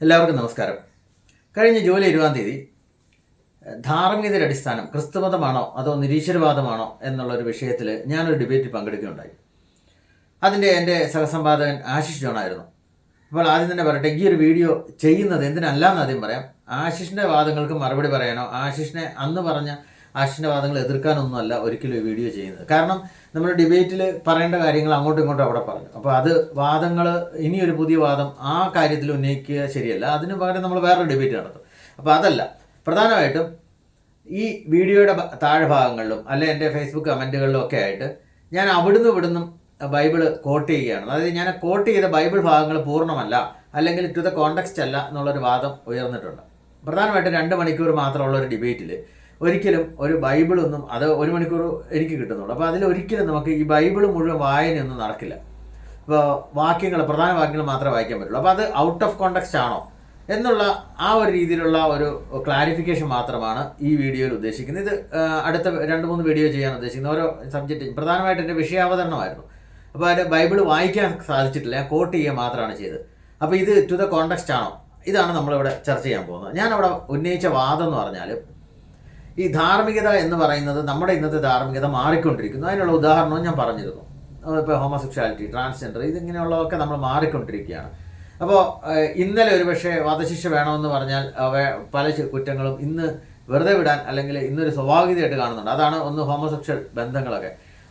എല്ലാവർക്കും നമസ്കാരം. കഴിഞ്ഞ ജൂലൈ ഇരുപതാം തീയതി ധാർമ്മികതയുടെ അടിസ്ഥാനം ക്രിസ്തുമതമാണോ അതോ നിരീശ്വരവാദമാണോ എന്നുള്ളൊരു വിഷയത്തിൽ ഞാനൊരു ഡിബേറ്റിൽ പങ്കെടുക്കുകയുണ്ടായി. അതിന്റെ എന്റെ സഹസമ്പാദകൻ ആശിഷ് ജോണായിരുന്നു. അപ്പോൾ ആദ്യം തന്നെ പറയട്ടെ ഈ ഒരു വീഡിയോ ചെയ്യുന്നത് എന്തിനല്ല എന്ന് ആദ്യം പറയാം. ആശിഷിന്റെ വാദങ്ങൾക്ക് മറുപടി പറയാനോ ആശിഷിനെ അന്ന് പറഞ്ഞ ആശിഷിന്റെ വാദങ്ങൾ എതിർക്കാനൊന്നുമല്ല ഒരിക്കലും വീഡിയോ ചെയ്യുന്നത്. കാരണം നമ്മൾ ഡിബേറ്റിൽ പറയേണ്ട കാര്യങ്ങൾ അങ്ങോട്ടും ഇങ്ങോട്ടും അവിടെ പറഞ്ഞു. അപ്പോൾ അത് വാദങ്ങൾ ഇനിയൊരു പുതിയ വാദം ആ കാര്യത്തിൽ ഉന്നയിക്കുക ശരിയല്ല. അതിന് പകരം നമ്മൾ വേറൊരു ഡിബേറ്റ് നടത്തും. അപ്പോൾ അതല്ല. പ്രധാനമായിട്ടും ഈ വീഡിയോയുടെ താഴ്ഭാഗങ്ങളിലും താഴെ ഭാഗങ്ങളിലും അല്ലെ എന്റെ ഫേസ്ബുക്ക് കമന്റുകളിലും ഒക്കെ ആയിട്ട് ഞാൻ അവിടുന്ന് ഇവിടുന്നും ബൈബിൾ കോട്ട് ചെയ്യുകയാണ്. അതായത് ഞാൻ കോട്ട് ചെയ്ത ബൈബിൾ ഭാഗങ്ങൾ പൂർണമല്ല അല്ലെങ്കിൽ ടു ദ കോണ്ടെക്സ്റ്റ് അല്ല എന്നുള്ളൊരു വാദം ഉയർന്നിട്ടുണ്ട്. പ്രധാനമായിട്ടും രണ്ട് മണിക്കൂർ മാത്രമുള്ള ഒരു ഡിബേറ്റിൽ ഒരിക്കലും ഒരു ബൈബിളൊന്നും അത് ഒരു മണിക്കൂർ എനിക്ക് കിട്ടുന്നുള്ളൂ. അപ്പോൾ അതിൽ ഒരിക്കലും നമുക്ക് ഈ ബൈബിൾ മുഴുവൻ വായനയൊന്നും നടക്കില്ല. ഇപ്പോൾ വാക്യങ്ങൾ പ്രധാന വാക്യങ്ങൾ മാത്രമേ വായിക്കാൻ പറ്റുള്ളൂ. അപ്പോൾ അത് ഔട്ട് ഓഫ് കോണ്ടക്സ്റ്റ് ആണോ എന്നുള്ള ആ ഒരു രീതിയിലുള്ള ഒരു ക്ലാരിഫിക്കേഷൻ മാത്രമാണ് ഈ വീഡിയോയിൽ ഉദ്ദേശിക്കുന്നത്. ഇത് അടുത്ത രണ്ട് മൂന്ന് വീഡിയോ ചെയ്യാൻ ഉദ്ദേശിക്കുന്നത്. ഓരോ സബ്ജക്റ്റ് പ്രധാനമായിട്ട് എന്റെ വിഷയാവതരണമായിരുന്നു. അപ്പോൾ അതിന്റെ ബൈബിൾ വായിക്കാൻ സാധിച്ചിട്ടില്ല. ഞാൻ കോട്ട് ചെയ്യുക മാത്രമാണ് ചെയ്തത്. അപ്പോൾ ഇത് ടു ദ കോണ്ടക്സ്റ്റ് ആണോ? ഇതാണ് നമ്മളിവിടെ ചർച്ച ചെയ്യാൻ പോകുന്നത്. ഞാൻ അവിടെ ഉന്നയിച്ച വാദം എന്ന് പറഞ്ഞാൽ ഈ ധാർമ്മികത എന്ന് പറയുന്നത് നമ്മുടെ ഇന്നത്തെ ധാർമ്മികത മാറിക്കൊണ്ടിരിക്കുന്നു. അതിനുള്ള ഉദാഹരണവും ഞാൻ പറഞ്ഞിരുന്നു ഇപ്പോൾ ഹോമോസെക്ഷാലിറ്റി ട്രാൻസ്ജെൻഡർ ഇതിങ്ങനെയുള്ളതൊക്കെ നമ്മൾ മാറിക്കൊണ്ടിരിക്കുകയാണ്. അപ്പോൾ ഇന്നലെ ഒരുപക്ഷെ വധശിക്ഷ വേണമെന്ന് പറഞ്ഞാൽ പല കുറ്റങ്ങളും ഇന്ന് വെറുതെ വിടാൻ അല്ലെങ്കിൽ ഇന്നൊരു സ്വാഭാവികതയായിട്ട് കാണുന്നുണ്ട്. അതാണ് ഒന്ന് ഹോമോസെക്ഷൽ ബന്ധങ്ങളൊക്കെ.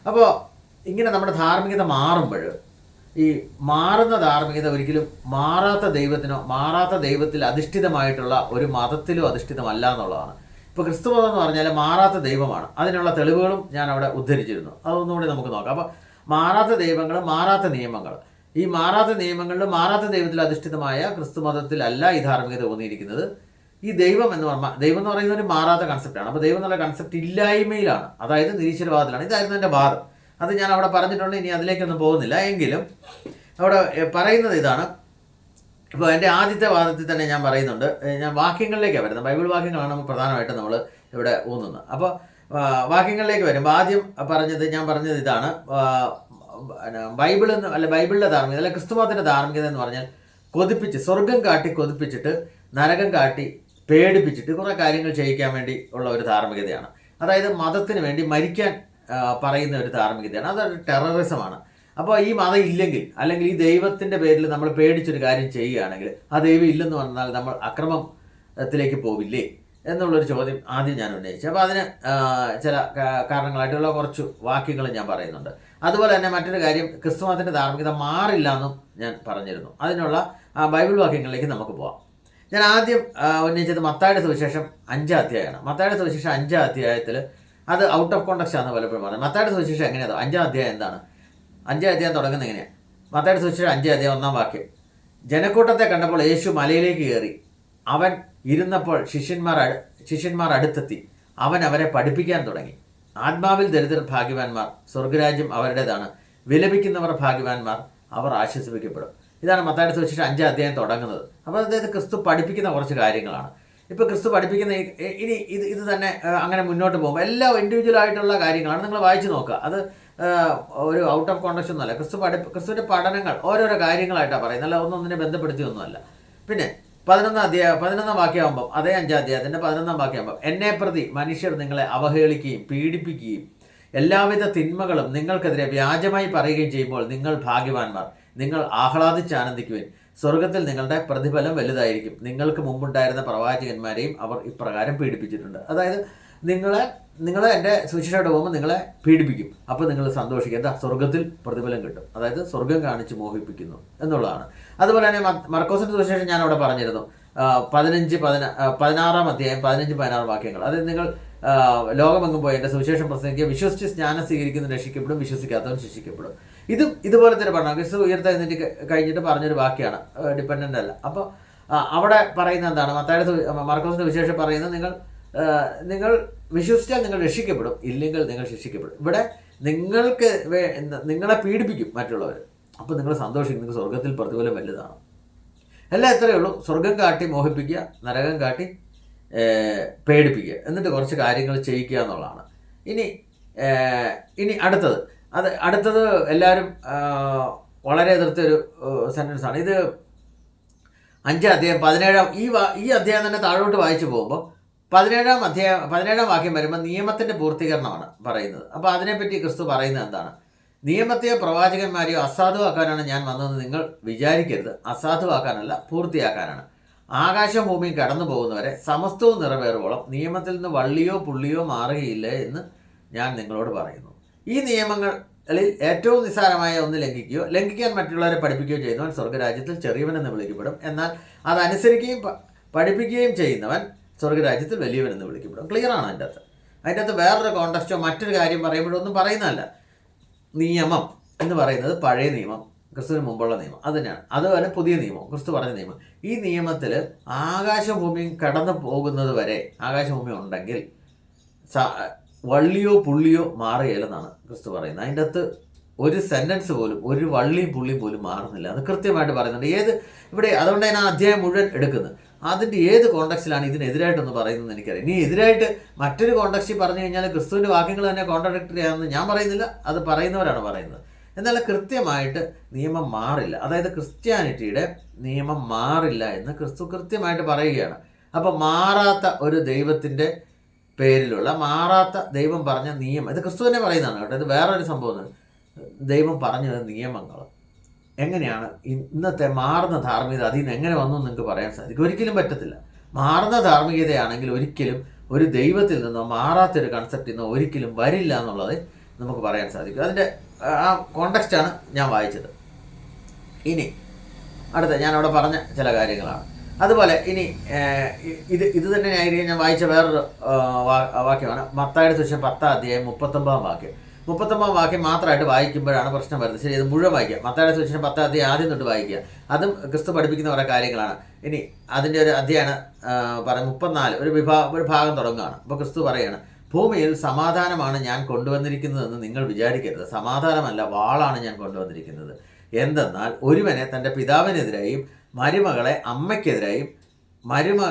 അപ്പോൾ ഇങ്ങനെ നമ്മുടെ ധാർമ്മികത മാറുമ്പോൾ ഈ മാറുന്ന ധാർമ്മികത ഒരിക്കലും മാറാത്ത ദൈവത്തിനോ മാറാത്ത ദൈവത്തിൽ അധിഷ്ഠിതമായിട്ടുള്ള ഒരു മതത്തിലോ അധിഷ്ഠിതമല്ല എന്നുള്ളതാണ്. ഇപ്പോൾ ക്രിസ്തുമതം എന്ന് പറഞ്ഞാൽ മാറാത്ത ദൈവമാണ്. അതിനുള്ള തെളിവുകളും ഞാൻ അവിടെ ഉദ്ധരിച്ചിരുന്നു. അതൊന്നുകൂടി നമുക്ക് നോക്കാം. അപ്പോൾ മാറാത്ത ദൈവങ്ങൾ മാറാത്ത നിയമങ്ങൾ. ഈ മാറാത്ത നിയമങ്ങളിൽ മാറാത്ത ദൈവത്തിൽ അധിഷ്ഠിതമായ ക്രിസ്തു മതത്തിലല്ല ഈ ധാർമ്മികത ഊന്നിയിരിക്കുന്നത്. ഈ ദൈവം എന്ന് പറഞ്ഞാൽ ദൈവം എന്ന് പറയുന്നത് ഒരു മാറാത്ത കൺസെപ്റ്റാണ് അപ്പോൾ ദൈവം എന്നുള്ള കൺസെപ്റ്റ് ഇല്ലായ്മയിലാണ്. അതായത് നിരീശ്വരവാദത്തിലാണ്. ഇതായിരുന്നു എന്റെ വാദം. അത് ഞാൻ അവിടെ പറഞ്ഞിട്ടുണ്ട്. ഇനി അതിലേക്കൊന്നും പോകുന്നില്ല. എങ്കിലും അവിടെ പറയുന്നത് ഇതാണ്. ഇപ്പോൾ എന്റെ ആദ്യത്തെ വാദത്തിൽ തന്നെ ഞാൻ പറയുന്നുണ്ട്. ഞാൻ വാക്യങ്ങളിലേക്കാണ് വരുന്നത്. ബൈബിൾ വാക്യങ്ങളാണ് നമുക്ക് പ്രധാനമായിട്ടും നമ്മൾ ഇവിടെ ഊന്നുന്നത്. അപ്പോൾ വാക്യങ്ങളിലേക്ക് വരുമ്പോൾ ആദ്യം പറഞ്ഞത് ഞാൻ പറഞ്ഞത് ഇതാണ്. ബൈബിൾ എന്ന് അല്ല ബൈബിളിലെ ധാർമ്മികത അല്ല ക്രിസ്തുമതത്തിന്റെ ധാർമ്മികത എന്ന് പറഞ്ഞാൽ കൊതിപ്പിച്ച് സ്വർഗം കാട്ടി കൊതിപ്പിച്ചിട്ട് നരകം കാട്ടി പേടിപ്പിച്ചിട്ട് കുറേ കാര്യങ്ങൾ ചെയ്യിക്കാൻ വേണ്ടി ഉള്ള ഒരു ധാർമ്മികതയാണ്. അതായത് മതത്തിന് വേണ്ടി മരിക്കാൻ പറയുന്ന ഒരു ധാർമ്മികതയാണ്. അതൊരു ടെററിസമാണ് അപ്പോൾ ഈ മതം ഇല്ലെങ്കിൽ അല്ലെങ്കിൽ ഈ ദൈവത്തിന്റെ പേരിൽ നമ്മൾ പേടിച്ചൊരു കാര്യം ചെയ്യുകയാണെങ്കിൽ ആ ദൈവം ഇല്ലെന്ന് പറഞ്ഞാൽ നമ്മൾ അക്രമത്തിലേക്ക് പോവില്ലേ എന്നുള്ളൊരു ചോദ്യം ആദ്യം ഞാൻ ഉന്നയിച്ചു. അപ്പോൾ അതിന് ചില കാരണങ്ങളായിട്ടുള്ള കുറച്ച് വാക്യങ്ങൾ ഞാൻ പറയുന്നുണ്ട്. അതുപോലെ തന്നെ മറ്റൊരു കാര്യം ക്രിസ്തുമതത്തിന്റെ ധാർമ്മികത മാറില്ല എന്നും ഞാൻ പറഞ്ഞിരുന്നു. അതിനുള്ള ബൈബിൾ വാക്യങ്ങളിലേക്ക് നമുക്ക് പോവാം. ഞാൻ ആദ്യം ഉന്നയിച്ചത് മത്തായുടെ സുവിശേഷം അഞ്ചാം അധ്യായമാണ്. മത്തായുടെ സുവിശേഷം അഞ്ചാം അധ്യായത്തിൽ അത് ഔട്ട് ഓഫ് കോണ്ടക്സ്റ്റ് ആണ് പലപ്പോഴും പറയുന്നത് മത്തായുടെ സുവിശേഷം എങ്ങനെയാണ് അഞ്ചാം അധ്യായം എന്താണ്? അഞ്ചാം അധ്യായം തുടങ്ങുന്നത് എങ്ങനെയാണ് മത്തായുടെ സുശേഷം അഞ്ചാം അധ്യായം ഒന്നാം വാക്യം. ജനക്കൂട്ടത്തെ കണ്ടപ്പോൾ യേശു മലയിലേക്ക് കയറി. അവൻ ഇരുന്നപ്പോൾ ശിഷ്യന്മാർ ശിഷ്യന്മാർ അടുത്തെത്തി. അവൻ അവരെ പഠിപ്പിക്കാൻ തുടങ്ങി. ആത്മാവിൽ ദരിദ്രർ ഭാഗ്യവാന്മാർ സ്വർഗരാജ്യം അവരുടേതാണ്. വിലപിക്കുന്നവർ ഭാഗ്യവാന്മാർ അവർ ആശ്വസിപ്പിക്കപ്പെടും. ഇതാണ് മത്തായുടെ സുവിശേഷം അഞ്ചാം അധ്യായം തുടങ്ങുന്നത്. അപ്പോൾ അതായത് ക്രിസ്തു പഠിപ്പിക്കുന്ന കുറച്ച് കാര്യങ്ങളാണ്. ഇപ്പോൾ ക്രിസ്തു പഠിപ്പിക്കുന്ന ഇനി ഇത് ഇത് തന്നെ അങ്ങനെ മുന്നോട്ട് പോകുമ്പോൾ എല്ലാം ഇൻഡിവിജ്വൽ ആയിട്ടുള്ള കാര്യങ്ങളാണ്. നിങ്ങൾ വായിച്ചു നോക്കുക. അത് ഒരു ഔട്ട് ഓഫ് കോണ്ടക്സ് ഒന്നുമല്ല. ക്രിസ്തു പഠി ക്രിസ്തുവിന്റെ പഠനങ്ങൾ ഓരോരോ കാര്യങ്ങളായിട്ടാണ് പറയുന്നത്. അല്ല ഒന്നൊന്നിനെ ബന്ധപ്പെടുത്തിയൊന്നുമല്ല. പിന്നെ പതിനൊന്നാം അധ്യായം പതിനൊന്നാം വാക്യമാകുമ്പം അതേ അഞ്ചാം അധ്യായത്തിന്റെ പതിനൊന്നാം വാക്യമാകുമ്പം എന്നെ പ്രതി മനുഷ്യർ നിങ്ങളെ അവഹേളിക്കുകയും പീഡിപ്പിക്കുകയും എല്ലാവിധ തിന്മകളും നിങ്ങൾക്കെതിരെ വ്യാജമായി പറയുകയും ചെയ്യുമ്പോൾ നിങ്ങൾ ഭാഗ്യവാന്മാർ. നിങ്ങൾ ആഹ്ലാദിച്ച് ആനന്ദിക്കുവിൻ. സ്വർഗത്തിൽ നിങ്ങളുടെ പ്രതിഫലം വലുതായിരിക്കും. നിങ്ങൾക്ക് മുമ്പുണ്ടായിരുന്ന പ്രവാചകന്മാരെയും അവർ ഇപ്രകാരം പീഡിപ്പിച്ചിട്ടുണ്ട്. അതായത് നിങ്ങളെ നിങ്ങളെ എന്റെ സുശിഷായിട്ട് പോകുമ്പോൾ നിങ്ങളെ പീഡിപ്പിക്കും. അപ്പോൾ നിങ്ങൾ സന്തോഷിക്കുക എന്താ? സ്വർഗത്തിൽ പ്രതിഫലം കിട്ടും. അതായത് സ്വർഗം കാണിച്ച് മോഹിപ്പിക്കുന്നു എന്നുള്ളതാണ്. അതുപോലെ തന്നെ മർക്കോസിന്റെ സുശേഷം ഞാൻ അവിടെ പറഞ്ഞിരുന്നു. പതിനഞ്ച് പതിന പതിനാറാം അധ്യായം പതിനഞ്ച് പതിനാറ് വാക്യങ്ങൾ. അതായത് നിങ്ങൾ ലോകമെങ്ങും പോയി എന്റെ സുവിശേഷം പ്രസംഗിക്കുക. വിശ്വസിച്ച് സ്നാനം സ്വീകരിക്കുന്ന രക്ഷിക്കപ്പെടും വിശ്വസിക്കാത്തവൻ ശിക്ഷിക്കപ്പെടും. ഇതും ഇതുപോലെ തന്നെ പറഞ്ഞു ക്രിസ്തു ഉയർത്ത എന്നിട്ട് കഴിഞ്ഞിട്ട് പറഞ്ഞൊരു വാക്യാണ്. ഡിപ്പെൻഡന്റ് അല്ല. അപ്പോൾ അവിടെ പറയുന്ന എന്താണ്? മത്തായുടെ മർക്കോസിന്റെ വിശേഷം പറയുന്നത് നിങ്ങൾ നിങ്ങൾ വിശ്വസിച്ചാൽ നിങ്ങൾ രക്ഷിക്കപ്പെടും ഇല്ലെങ്കിൽ നിങ്ങൾ ശിക്ഷിക്കപ്പെടും. ഇവിടെ നിങ്ങൾക്ക് നിങ്ങളെ പീഡിപ്പിക്കും മറ്റുള്ളവർ അപ്പോൾ നിങ്ങൾ സന്തോഷിക്കും നിങ്ങൾ സ്വർഗത്തിൽ പ്രതിഫലം വലുതാണ്. എല്ലാം എത്രയേ ഉള്ളൂ. സ്വർഗം കാട്ടി മോഹിപ്പിക്കുക നരകം കാട്ടി പേടിപ്പിക്കുക. എന്നിട്ട് കുറച്ച് കാര്യങ്ങൾ ചെയ്യിക്കുക എന്നുള്ളതാണ്. ഇനി ഇനി അടുത്തത്. അത് അടുത്തത് എല്ലാവരും വളരെ എതിർത്ത ഒരു സെന്റൻസ് ആണ്. ഇത് അഞ്ചാം അധ്യായം പതിനേഴാം ഈ ഈ അധ്യായം തന്നെ താഴോട്ട് വായിച്ചു പോകുമ്പോൾ പതിനേഴാം അധ്യായം പതിനേഴാം വാക്യം വരുമ്പോൾ നിയമത്തിന്റെ പൂർത്തീകരണമാണ് പറയുന്നത്. അപ്പോൾ അതിനെപ്പറ്റി ക്രിസ്തു പറയുന്നത് എന്താണ്? നിയമത്തെയോ പ്രവാചകന്മാരെയോ അസാധുവാക്കാനാണ് ഞാൻ വന്നതെന്ന് നിങ്ങൾ വിചാരിക്കരുത്. അസാധുവാക്കാനല്ല പൂർത്തിയാക്കാനാണ്. ആകാശം ഭൂമിയും കടന്നു പോകുന്നവരെ സമസ്തവും നിറവേറുവോളം നിയമത്തിൽ നിന്ന് വള്ളിയോ പുള്ളിയോ മാറുകയില്ല എന്ന് ഞാൻ നിങ്ങളോട് പറയുന്നു. ഈ നിയമങ്ങളിൽ ഏറ്റവും നിസ്സാരമായ ഒന്ന് ലംഘിക്കുകയോ ലംഘിക്കാൻ മറ്റുള്ളവരെ പഠിപ്പിക്കുകയോ ചെയ്യുന്നവൻ സ്വർഗരാജ്യത്തിൽ ചെറിയവനെന്ന് വിളിക്കപ്പെടും. എന്നാൽ പ- പഠിപ്പിക്കുകയും ചെയ്യുന്നവൻ സ്വർഗരാജ്യത്തിൽ വലിയവനെന്ന് വിളിക്കപ്പെടും. ക്ലിയർ ആണ് അതിന്റെ അകത്ത് അതിന്റെ അകത്ത് വേറൊരു കോണ്ടക്സ്റ്റോ മറ്റൊരു കാര്യം പറയുമ്പോഴൊന്നും പറയുന്നതല്ല. നിയമം എന്ന് പറയുന്നത് പഴയ നിയമം ക്രിസ്തുവിന് മുമ്പുള്ള നിയമം. അത് തന്നെയാണ്. അതുപോലെ പുതിയ നിയമം ക്രിസ്തു പറഞ്ഞ നിയമം. ഈ നിയമത്തിൽ ആകാശഭൂമിയും കടന്നു പോകുന്നത് വരെ ആകാശഭൂമി ഉണ്ടെങ്കിൽ വള്ളിയോ പുള്ളിയോ മാറുകയില്ലെന്നാണ് ക്രിസ്തു പറയുന്നത്. അതിന്റെ അകത്ത് ഒരു സെന്റൻസ് പോലും ഒരു വള്ളിയും പുള്ളിയും പോലും മാറുന്നില്ല. അത് കൃത്യമായിട്ട് പറയുന്നുണ്ട്. ഏത് ഇവിടെ അതുകൊണ്ട് ഞാൻ അധ്യായം മുഴുവൻ എടുക്കുന്നത് അതിന്റെ ഏത് കോണ്ടക്സ്റ്റിലാണ് ഇതിനെതിരായിട്ടൊന്ന് പറയുന്നത് എനിക്കറിയാം. ഇനി എതിരായിട്ട് മറ്റൊരു കോണ്ടക്സ്റ്റിൽ പറഞ്ഞു കഴിഞ്ഞാൽ ക്രിസ്തുവിന്റെ വാക്യങ്ങൾ തന്നെ കോൺട്രഡിക്ടറി ആണെന്ന് ഞാൻ പറയുന്നില്ല അത് പറയുന്നവരാണ് പറയുന്നത്. എന്നാൽ കൃത്യമായിട്ട് നിയമം മാറില്ല. അതായത് ക്രിസ്ത്യാനിറ്റിയുടെ നിയമം മാറില്ല എന്ന് ക്രിസ്തു കൃത്യമായിട്ട് പറയുകയാണ്. അപ്പോൾ മാറാത്ത ഒരു ദൈവത്തിന്റെ പേരിലുള്ള മാറാത്ത ദൈവം പറഞ്ഞ നിയമം ഇത് ക്രിസ്തു തന്നെ പറയുന്നതാണ് കേട്ടോ. ഇത് വേറൊരു സംഭവം ദൈവം പറഞ്ഞത് നിയമങ്ങൾ എങ്ങനെയാണ്? ഇന്നത്തെ മാറുന്ന ധാർമ്മികത അതിൽ നിന്ന് എങ്ങനെ വന്നു നിങ്ങൾക്ക് പറയാൻ സാധിക്കും. ഒരിക്കലും പറ്റത്തില്ല. മാറുന്ന ധാർമ്മികതയാണെങ്കിൽ ഒരിക്കലും ഒരു ദൈവത്തിൽ നിന്നോ മാറാത്തൊരു കൺസെപ്റ്റിൽ നിന്നോ ഒരിക്കലും വരില്ല എന്നുള്ളത് നമുക്ക് പറയാൻ സാധിക്കും. അതിന്റെ ആ കോണ്ടക്സ്റ്റാണ് ഞാൻ വായിച്ചത്. ഇനി അടുത്ത ഞാൻ അവിടെ പറഞ്ഞ ചില കാര്യങ്ങളാണ്. അതുപോലെ ഇനി ഇത് ഇത് തന്നെ ആയിരിക്കും ഞാൻ വായിച്ച വേറൊരു വാക്യമാണ്. മത്തായുടെ ശേഷം പത്താം അധ്യായം മുപ്പത്തൊമ്പതാം വാക്യം. മുപ്പത്തൊമ്പതാം വാക്യം മാത്രമായിട്ട് വായിക്കുമ്പോഴാണ് പ്രശ്നം വരുന്നത്. ശരി ഇത് മുഴുവൻ വായിക്കുക. മത്തായുടെ സുവിശേഷം പത്താം അധ്യായം ആദ്യം തൊട്ട് വായിക്കുക. അതും ക്രിസ്തു പഠിപ്പിക്കുന്ന കുറേ കാര്യങ്ങളാണ്. ഇനി അതിന്റെ ഒരു അധ്യയന പറ മുപ്പത്തിനാല് ഒരു വിഭാഗം ഒരു ഭാഗം തുടങ്ങുകയാണ്. അപ്പോൾ ക്രിസ്തു പറയുകയാണ് ഭൂമിയിൽ സമാധാനമാണ് ഞാൻ കൊണ്ടുവന്നിരിക്കുന്നതെന്ന് നിങ്ങൾ വിചാരിക്കരുത്. സമാധാനമല്ല വാളാണ് ഞാൻ കൊണ്ടുവന്നിരിക്കുന്നത്. എന്തെന്നാൽ ഒരുവനെ തന്റെ പിതാവിനെതിരായും മരുമകളെ അമ്മയ്ക്കെതിരായും മരുമ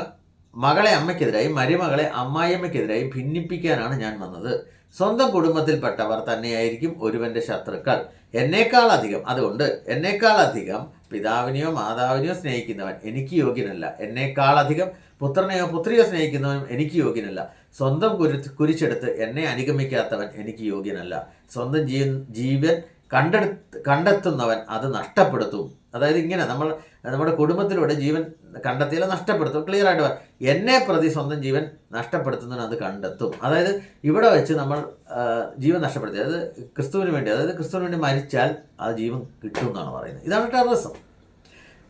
മകളെ അമ്മയ്ക്കെതിരായും മരുമകളെ അമ്മായിയമ്മയ്ക്കെതിരായും ഭിന്നിപ്പിക്കാനാണ് ഞാൻ വന്നത്. സ്വന്തം കുടുംബത്തിൽപ്പെട്ടവർ തന്നെയായിരിക്കും ഒരുവന്റെ ശത്രുക്കൾ. എന്നേക്കാൾ അധികം അതുകൊണ്ട് എന്നേക്കാൾ അധികം പിതാവിനെയോ മാതാവിനെയോ സ്നേഹിക്കുന്നവൻ എനിക്ക് യോഗ്യനല്ല. എന്നേക്കാൾ അധികം പുത്രനെയോ പുത്രിയോ സ്നേഹിക്കുന്നവൻ എനിക്ക് യോഗ്യനല്ല. സ്വന്തം കുരു കുരിച്ചെടുത്ത് എന്നെ അനുഗമിക്കാത്തവൻ എനിക്ക് യോഗ്യനല്ല. സ്വന്തം ജീവൻ ജീവൻ കണ്ടെടുത്ത് കണ്ടെത്തുന്നവൻ അത് നഷ്ടപ്പെടുത്തും. അതായത് ഇങ്ങനെ നമ്മൾ നമ്മുടെ കുടുംബത്തിലൂടെ ജീവൻ കണ്ടെത്തിയാലും നഷ്ടപ്പെടുത്തും. ക്ലിയർ ആയിട്ട് എന്നെ പ്രതി സ്വന്തം ജീവൻ നഷ്ടപ്പെടുത്തുന്നതിന് അത് കണ്ടെത്തും. അതായത് ഇവിടെ വെച്ച് നമ്മൾ ജീവൻ നഷ്ടപ്പെടുത്തി. അതായത് ക്രിസ്തുവിന് വേണ്ടി അതായത് ക്രിസ്തുവിന് വേണ്ടി മരിച്ചാൽ ആ ജീവൻ കിട്ടും എന്നാണ് പറയുന്നത്. ഇതാണ് ടെററിസം.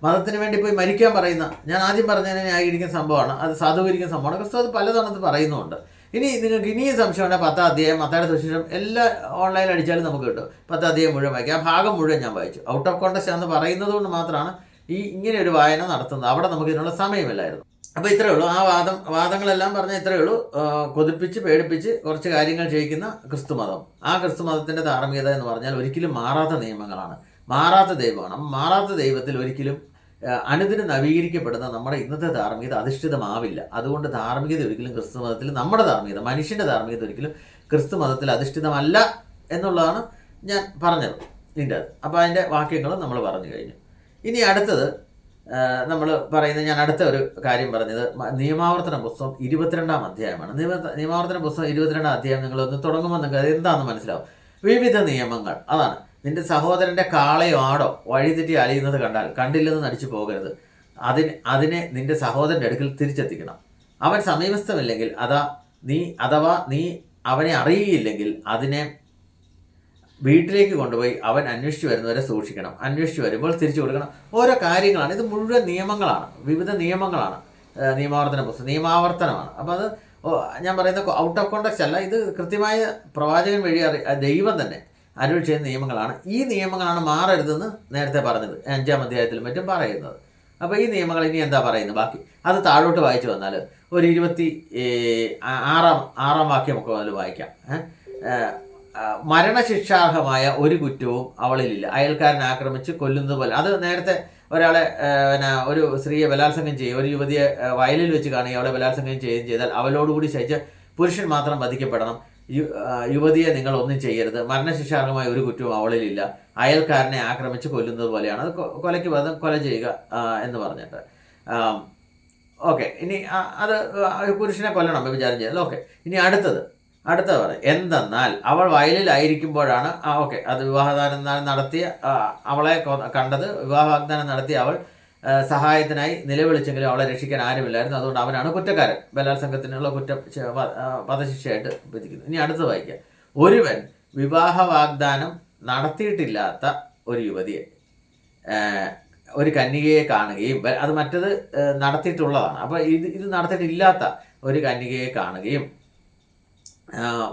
മതത്തിന് വേണ്ടി പോയി മരിക്കാൻ പറയുന്ന ഞാൻ ആദ്യം പറഞ്ഞതിനെ ന്യായീകരിക്കുന്ന സംഭവമാണ്. അത് സാധൂകരിക്കുന്ന സംഭവമാണ്. ക്രിസ്തു അത് പലതവണ പറയുന്നുണ്ട് ഇനി നിങ്ങൾക്ക് ഇനിയും സംശയമുണ്ടെങ്കിൽ പത്താം അധ്യായം മത്തായുടെ സുശേഷം എല്ലാ ഓൺലൈനിൽ അടിച്ചാലും നമുക്ക് കിട്ടും. പത്താം അധ്യായം മുഴുവൻ വായിക്കും. ആ ഭാഗം മുഴുവൻ ഞാൻ വായിച്ചു. ഔട്ട് ഓഫ് കോണ്ടസ്റ്റ് എന്ന് പറയുന്നത് കൊണ്ട് മാത്രമാണ് ഈ ഇങ്ങനെ ഒരു വായന നടത്തുന്നത്. അവിടെ നമുക്ക് ഇതിനുള്ള സമയമില്ലായിരുന്നു. അപ്പോൾ ഇത്രയേ ഉള്ളൂ. ആ വാദം വാദങ്ങളെല്ലാം പറഞ്ഞാൽ ഇത്രയേ ഉള്ളൂ. കൊതിപ്പിച്ച് പേടിപ്പിച്ച് കുറച്ച് കാര്യങ്ങൾ ചെയ്യിക്കുന്ന ക്രിസ്തുമതം. ആ ക്രിസ്തുമതത്തിന്റെ ധാർമ്മികത എന്ന് പറഞ്ഞാൽ ഒരിക്കലും മാറാത്ത നിയമങ്ങളാണ്. മാറാത്ത ദൈവമാണ്. മാറാത്ത ദൈവത്തിൽ ഒരിക്കലും അനുദിനം നവീകരിക്കപ്പെടുന്ന നമ്മുടെ ഇന്നത്തെ ധാർമ്മികത അധിഷ്ഠിതമാവില്ല. അതുകൊണ്ട് ധാർമ്മികത ഒരിക്കലും ക്രിസ്തു മതത്തിൽ നമ്മുടെ ധാർമ്മികത മനുഷ്യന്റെ ധാർമ്മികത ഒരിക്കലും ക്രിസ്തു മതത്തിൽ അധിഷ്ഠിതമല്ല എന്നുള്ളതാണ് ഞാൻ പറഞ്ഞത് ഇതിന്റെ അത് അപ്പോൾ അതിന്റെ വാക്യങ്ങളും നമ്മൾ പറഞ്ഞു കഴിഞ്ഞു. ഇനി അടുത്തത് നമ്മൾ പറയുന്നത് ഞാൻ അടുത്ത ഒരു കാര്യം പറഞ്ഞത് നിയമാവർത്തന പുസ്തകം ഇരുപത്തിരണ്ടാം അധ്യായമാണ്. നിയമ നിയമാവർത്തന പുസ്തകം ഇരുപത്തിരണ്ടാം അധ്യായം നിങ്ങൾ ഒന്ന് തുടങ്ങുമ്പോൾ നിങ്ങൾക്ക് അത് എന്താണെന്ന് മനസ്സിലാവും. വിവിധ നിയമങ്ങൾ അതാണ്. നിന്റെ സഹോദരന്റെ കാളയോ ആടോ വഴിതെറ്റി അലയുന്നത് കണ്ടാൽ കണ്ടില്ലെന്ന് നടിച്ചു പോകരുത്. അതിന് അതിനെ നിന്റെ സഹോദരന്റെ അടുക്കൽ തിരിച്ചെത്തിക്കണം. അവൻ സമീപസ്ഥമില്ലെങ്കിൽ അതാ നീ അഥവാ നീ അവനെ അറിയുകയില്ലെങ്കിൽ അതിനെ വീട്ടിലേക്ക് കൊണ്ടുപോയി അവൻ അന്വേഷിച്ചു വരുന്നവരെ സൂക്ഷിക്കണം. അന്വേഷിച്ചു വരുമ്പോൾ തിരിച്ചു കൊടുക്കണം. ഓരോ കാര്യങ്ങളാണ്. ഇത് മുഴുവൻ നിയമങ്ങളാണ്. വിവിധ നിയമങ്ങളാണ്. നിയമാവർത്തന പുസ്തകം നിയമാവർത്തനമാണ്. അപ്പോൾ അത് ഞാൻ പറയുന്ന ഔട്ട് ഓഫ് കോണ്ടക്സ്റ്റ് അല്ല. ഇത് കൃത്യമായ പ്രവാചകൻ വഴി അറി ദൈവം തന്നെ അരുൾ ചെയ്യുന്ന നിയമങ്ങളാണ്. ഈ നിയമങ്ങളാണ് മാറരുതെന്ന് നേരത്തെ പറഞ്ഞത്. അഞ്ചാം അധ്യായത്തിലും മറ്റും പറയുന്നത്. അപ്പോൾ ഈ നിയമങ്ങൾ ഇനി എന്താ പറയുന്നത്? ബാക്കി അത് താഴോട്ട് വായിച്ചു വന്നാൽ ഒരു ഇരുപത്തി ആറാം ആറാം വാക്യമൊക്കെ മുതൽ വായിക്കാം. മരണശിക്ഷാർഹമായ ഒരു കുറ്റവും അവളിലില്ല. അയൽക്കാരനെ ആക്രമിച്ച് കൊല്ലുന്നത് പോലെ. അത് നേരത്തെ ഒരാളെ പിന്നെ ഒരു സ്ത്രീയെ ബലാത്സംഗം ചെയ്യുക ഒരു യുവതിയെ വയലിൽ വെച്ച് കാണുകയും അവളെ ബലാത്സംഗം ചെയ്യുകയും ചെയ്താൽ അവളോടുകൂടി ശയിച്ച പുരുഷൻ മാത്രം വധിക്കപ്പെടണം. യുവതിയെ നിങ്ങൾ ഒന്നും ചെയ്യരുത്. മരണശിക്ഷാർഹമായ ഒരു കുറ്റവും അവളിലില്ല. അയൽക്കാരനെ ആക്രമിച്ച് കൊല്ലുന്നത് പോലെയാണ്. അത് കൊലയ്ക്ക് വധം കൊല ചെയ്യുക എന്ന് പറഞ്ഞിട്ട്. ഓക്കെ. ഇനി അത് പുരുഷനെ കൊല്ലണം വിചാരം ചെയ്താൽ ഓക്കെ. ഇനി അടുത്തത്. അടുത്തത് പറയും എന്തെന്നാൽ അവൾ വയലിലായിരിക്കുമ്പോഴാണ് ഓക്കെ. അത് വിവാഹദാനം നടത്തിയ അവളെ കണ്ടത്. വിവാഹദാനം നടത്തിയ അവൾ സഹായത്തിനായി നിലവിളിച്ചെങ്കിലും അവളെ രക്ഷിക്കാൻ ആരുമില്ലായിരുന്നു. അതുകൊണ്ട് അവനാണ് കുറ്റക്കാരൻ. ബലാത്സംഗത്തിനുള്ള കുറ്റ വധശിക്ഷയായിട്ട് വിധിക്കുന്നത് ഇനി അടുത്ത് വായിക്കാം. ഒരുവൻ വിവാഹ വാഗ്ദാനം നടത്തിയിട്ടില്ലാത്ത ഒരു യുവതിയെ ഒരു കന്യകയെ കാണുകയും അത് മറ്റത് നടത്തിയിട്ടുള്ളതാണ്. അപ്പോൾ ഇത് ഇത് നടത്തിയിട്ടില്ലാത്ത ഒരു കന്യകയെ കാണുകയും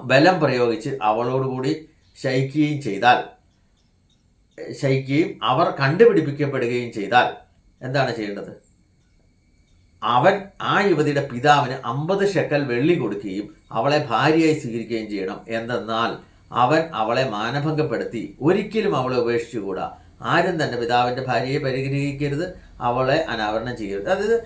ബലം പ്രയോഗിച്ച് അവളോടുകൂടി ശയിക്കുകയും ചെയ്താൽ ശയിക്കുകയും അവർ കണ്ടുപിടിപ്പിക്കപ്പെടുകയും ചെയ്താൽ എന്താണ് ചെയ്യേണ്ടത്? അവൻ ആ യുവതിയുടെ പിതാവിന് അമ്പത് ഷെക്കൽ വെള്ളി കൊടുക്കുകയും അവളെ ഭാര്യയായി സ്വീകരിക്കുകയും ചെയ്യണം. എന്തെന്നാൽ അവൻ അവളെ മാനഭംഗപ്പെടുത്തി ഒരിക്കലും അവളെ ഉപേക്ഷിച്ചുകൂടാ. ആരും തന്റെ പിതാവിന്റെ ഭാര്യയെ പരിഗ്രഹിക്കരുത്. അവളെ അനാവരണം ചെയ്യരുത്. അതായത്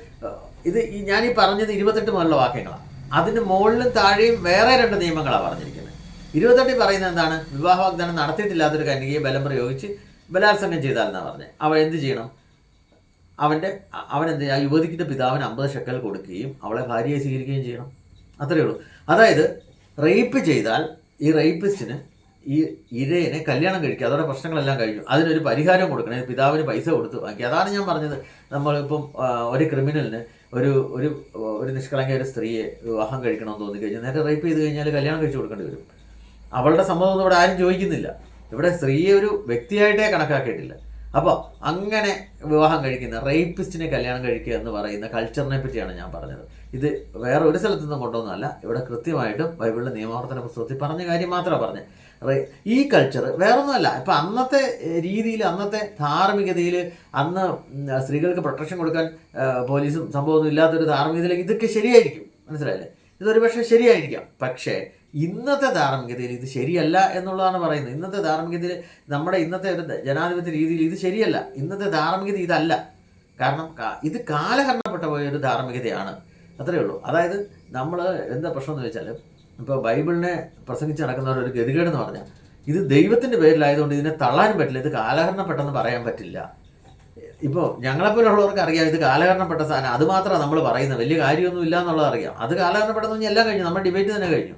ഇത് ഞാൻ ഈ പറഞ്ഞത് ഇരുപത്തെട്ട് മുതലുള്ള വാക്യങ്ങളാണ് അതിന് മുകളിലും താഴെയും വേറെ രണ്ട് നിയമങ്ങളാണ് പറഞ്ഞിരിക്കുന്നത്. ഇരുപത്തെട്ടിൽ പറയുന്നത് എന്താണ്? വിവാഹ വാഗ്ദാനം നടത്തിയിട്ടില്ലാത്തൊരു കന്യകയെ ബലം പ്രയോഗിച്ച് ബലാത്സംഗം ചെയ്താൽ എന്നാണ് പറഞ്ഞത് അവൾ എന്ത് ചെയ്യണം? അവന്റെ അവൻ എന്ത് ആ യുവതിക്കിന്റെ പിതാവിന് അമ്പത് ഷെക്കൽ കൊടുക്കുകയും അവളെ ഭാര്യയെ സ്വീകരിക്കുകയും ചെയ്യണം. അത്രയേ ഉള്ളൂ. അതായത് റേപ്പ് ചെയ്താൽ ഈ റേപ്പിസ്റ്റിന് ഈ ഇരയെ കല്യാണം കഴിക്കുക അതോടെ പ്രശ്നങ്ങളെല്ലാം കഴിഞ്ഞു. അതിനൊരു പരിഹാരം കൊടുക്കണം. പിതാവിന് പൈസ കൊടുത്ത് വാങ്ങി അതാണ് ഞാൻ പറഞ്ഞത്. നമ്മളിപ്പം ഒരു ക്രിമിനലിന് ഒരു ഒരു ഒരു നിഷ്കളങ്ക ഒരു സ്ത്രീയെ വിവാഹം കഴിക്കണമെന്ന് തോന്നി കഴിഞ്ഞാൽ നേരത്തെ റേപ്പ് ചെയ്ത് കഴിഞ്ഞാൽ കല്യാണം കഴിച്ചു കൊടുക്കേണ്ടി വരും. അവളുടെ സമ്മതമൊന്നും ഇവിടെ ആരും ചോദിക്കുന്നില്ല. ഇവിടെ സ്ത്രീയെ ഒരു വ്യക്തിയായിട്ടേ കണക്കാക്കിയിട്ടില്ല. അപ്പോൾ അങ്ങനെ വിവാഹം കഴിക്കുന്ന റേപ്പിസ്റ്റിനെ കല്യാണം കഴിക്കുക എന്ന് പറയുന്ന കൾച്ചറിനെ പറ്റിയാണ് ഞാൻ പറഞ്ഞത്. ഇത് വേറെ ഒരു സ്ഥലത്തു നിന്നും കൊണ്ടുവന്നതല്ല ഇവിടെ കൃത്യമായിട്ടും ബൈബിളിലെ നിയമാവർത്തന പുസ്തകത്തിൽ പറഞ്ഞ കാര്യം മാത്രമാണ് പറഞ്ഞത്. ഈ കൾച്ചർ വേറൊന്നുമല്ല. ഇപ്പം അന്നത്തെ രീതിയിൽ അന്നത്തെ ധാർമ്മികതയിൽ അന്ന് സ്ത്രീകൾക്ക് പ്രൊട്ടക്ഷൻ കൊടുക്കാൻ പോലീസും സംഭവമൊന്നും ഇല്ലാത്തൊരു ധാർമ്മികതയിലേക്ക് ഇതൊക്കെ ശരിയായിരിക്കും. മനസ്സിലായില്ലേ? ഇതൊരു പക്ഷേ ശരിയായിരിക്കാം. പക്ഷേ ഇന്നത്തെ ധാർമ്മികതയിൽ ഇത് ശരിയല്ല എന്നുള്ളതാണ് പറയുന്നത്. ഇന്നത്തെ ധാർമ്മികതയിൽ നമ്മുടെ ഇന്നത്തെ ഒരു ജനാധിപത്യ രീതിയിൽ ഇത് ശരിയല്ല. ഇന്നത്തെ ധാർമ്മികത ഇതല്ല. കാരണം ഇത് കാലഹരണപ്പെട്ട പോയ ഒരു ധാർമ്മികതയാണ്. അത്രയേ ഉള്ളൂ. അതായത് നമ്മൾ എന്താ പ്രശ്നം എന്ന് വെച്ചാൽ ഇപ്പോൾ ബൈബിളിനെ പ്രസംഗിച്ച് നടക്കുന്ന ഒരു ഗതികേട് എന്ന് പറഞ്ഞാൽ ഇത് ദൈവത്തിന്റെ പേരിലായതുകൊണ്ട് ഇതിനെ തള്ളാനും പറ്റില്ല. ഇത് കാലഹരണപ്പെട്ടെന്ന് പറയാൻ പറ്റില്ല. ഇപ്പോൾ ഞങ്ങളെപ്പോലുള്ളവർക്ക് അറിയാം ഇത് കാലഹരണപ്പെട്ട സാധനം. അത് മാത്രമാണ് നമ്മൾ പറയുന്നത്. വലിയ കാര്യമൊന്നും ഇല്ല എന്നുള്ളത് അറിയാം. അത് കാലഹരണപ്പെട്ടെന്ന് പറഞ്ഞാൽ എല്ലാം കഴിഞ്ഞു. നമ്മുടെ ഡിബേറ്റ് തന്നെ കഴിഞ്ഞു.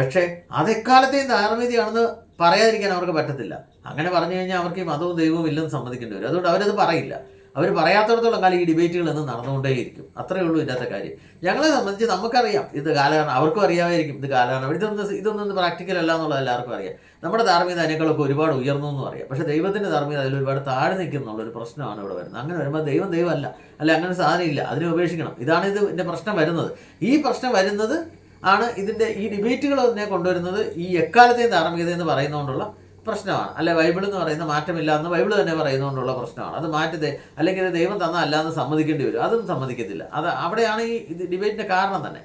പക്ഷേ അതെക്കാലത്തെയും ധാർമ്മികതയാണെന്ന് പറയാതിരിക്കാൻ അവർക്ക് പറ്റത്തില്ല. അങ്ങനെ പറഞ്ഞു കഴിഞ്ഞാൽ അവർക്ക് ഈ മതവും ദൈവവും ഇല്ലെന്ന് സമ്മതിക്കേണ്ടി വരും. അതുകൊണ്ട് അവരത് പറയില്ല. അവർ പറയാത്തടത്തോളം കാലം ഈ ഡിബേറ്റുകൾ എന്ന് നടന്നുകൊണ്ടേയിരിക്കും. അത്രയേ ഉള്ളൂ ഇല്ലാത്ത കാര്യം. ഞങ്ങളെ സംബന്ധിച്ച് നമുക്കറിയാം ഇത് കാലഘട്ടം അവർക്കും അറിയാമായിരിക്കും ഇത് കാലഹരണം ഇതൊന്നും ഇതൊന്നും പ്രാക്ടിക്കൽ അല്ല എന്നുള്ളത് എല്ലാവർക്കും അറിയാം. നമ്മുടെ ധാർമ്മികത അതിനേക്കാളൊക്കെ ഒരുപാട് ഉയർന്നു എന്ന് അറിയാം. പക്ഷേ ദൈവത്തിന്റെ ധാർമ്മികത അതിൽ ഒരുപാട് താഴെ നിൽക്കുന്നുള്ള ഒരു പ്രശ്നമാണ് ഇവിടെ വരുന്നത്. അങ്ങനെ വരുമ്പോൾ ദൈവം ദൈവമല്ല. അല്ല അങ്ങനെ സാധനമില്ല. അതിനെ ഉപേക്ഷിക്കണം. ഇതാണ് ഇത് ഇതിന്റെ പ്രശ്നം വരുന്നത്. ഈ പ്രശ്നം വരുന്നത് ആണ് ഇതിന്റെ ഈ ഡിബേറ്റുകൾ തന്നെ കൊണ്ടുവരുന്നത് ഈ എക്കാലത്തെയും ധാർമ്മികത എന്ന് പറയുന്നതുകൊണ്ടുള്ള പ്രശ്നമാണ്. അല്ലെ ബൈബിൾ എന്ന് പറയുന്ന മാറ്റമില്ല എന്ന് ബൈബിൾ തന്നെ പറയുന്നതുകൊണ്ടുള്ള പ്രശ്നമാണ്. അത് മാറ്റത്തെ അല്ലെങ്കിൽ ദൈവം തന്ന അല്ല എന്ന് സമ്മതിക്കേണ്ടി വരും. അതും സമ്മതിക്കത്തില്ല. അത് അവിടെയാണ് ഈ ഇത് ഡിബേറ്റിന്റെ കാരണം തന്നെ.